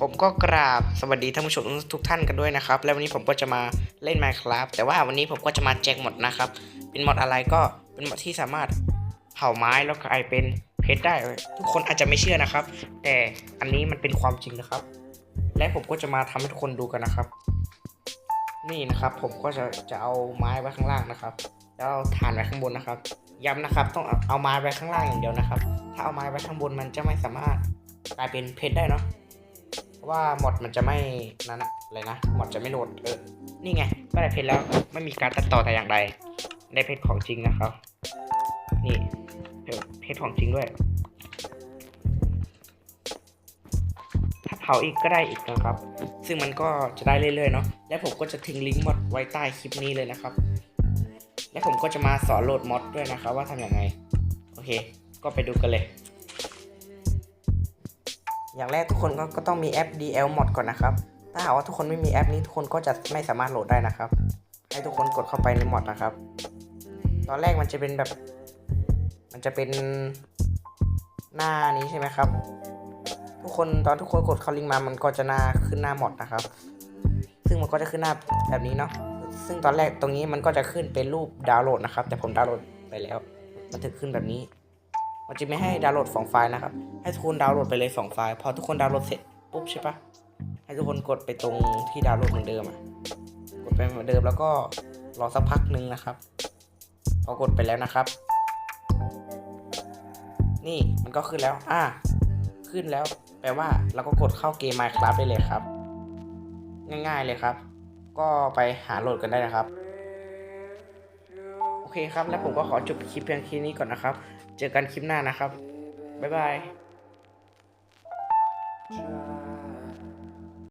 ผมก็กราบสวัสดีท่านผู้ชมทุกท่านกันด้วยนะครับ และวันนี้ผมก็จะมาเล่น Minecraft แต่ว่าวันนี้ผมก็จะมาแจกหมดนะครับ เป็นหมดอะไรก็เป็นหมดที่สามารถเผาไม้แล้วกลายเป็นเพชรได้ ทุกคนอาจจะไม่เชื่อนะครับ แต่อันนี้มันเป็นความจริงนะครับ และผมก็จะมาทำให้ทุกคนดูกันนะครับ นี่นะครับผมก็จะจะเอาไม้ไว้ข้างล่างนะครับ แล้วเอาถ่านไว้ข้างบนนะครับ ย้ำนะครับ ต้องเอาไม้ไว้ข้างล่างอย่างเดียวนะครับ ถ้าเอาไม้ไว้ข้างบนมันจะไม่สามารถกลายเป็นเพชรได้เนาะ ว่าหมดมันจะไม่นั่นอะอะไรนะหมดจะไม่โหลดเออนี่ไงก็ได้เพชรแล้วไม่มีการตัดต่อแต่อย่างใด ได้เพชรของจริงนะครับ นี่เพชรเพชรของจริงด้วย ถ้าเผาอีกก็ได้อีกนะครับ ซึ่งมันก็จะได้เรื่อยๆเนาะและผมก็จะทิ้งลิงก์มอดไว้ใต้คลิปนี้เลยนะครับ และผมก็จะมาสอนโหลดมอดด้วยนะครับว่าทำอย่างไง โอเค ก็ไปดูกันเลย อย่างแรกทุกคนก็ก็ต้องมีแอป DL Mod ก่อนนะครับ ถ้าหากว่าทุกคนไม่มีแอปนี้ทุกคนก็จะไม่สามารถโหลดได้นะครับ ให้ทุกคนกดเข้าไปใน mod นะครับ ตอนแรกมันจะเป็นแบบ มันจะเป็นหน้านี้ใช่ไหมครับ ทุกคนตอนทุกคนกดเข้าลิงก์มามันก็จะหน้าขึ้นหน้า mod นะครับ ซึ่งมันก็จะขึ้นหน้าแบบนี้เนาะ ซึ่งตอนแรกตรงนี้มันก็จะขึ้นเป็นรูปดาวน์โหลดนะครับ แต่ผมดาวน์โหลดไปแล้ว มันถึงขึ้นแบบนี้ มันจะไม่ให้ดาวน์โหลดสองไฟล์นะครับ ให้ทุกคนดาวน์โหลดไปเลยสองไฟล์ พอทุกคนดาวน์โหลดเสร็จปุ๊บใช่ปะให้ทุกคนกดไปตรงที่ดาวน์โหลดเหมือนเดิมอะ กดไปเหมือนเดิมแล้วก็รอสักพักหนึ่งนะครับ พอกดไปแล้วนะครับ นี่มันก็ขึ้นแล้ว อ่า ขึ้นแล้ว แปลว่าเราก็กดเข้าเกม Minecraft ได้เลยครับ ง่ายๆเลยครับ ก็ไปหาโหลดกันได้นะครับ โอเคครับ แล้วผมก็ขอจบคลิปเพียงแค่นี้ก่อนนะครับ เจอกันคลิปหน้านะครับ บ๊ายบาย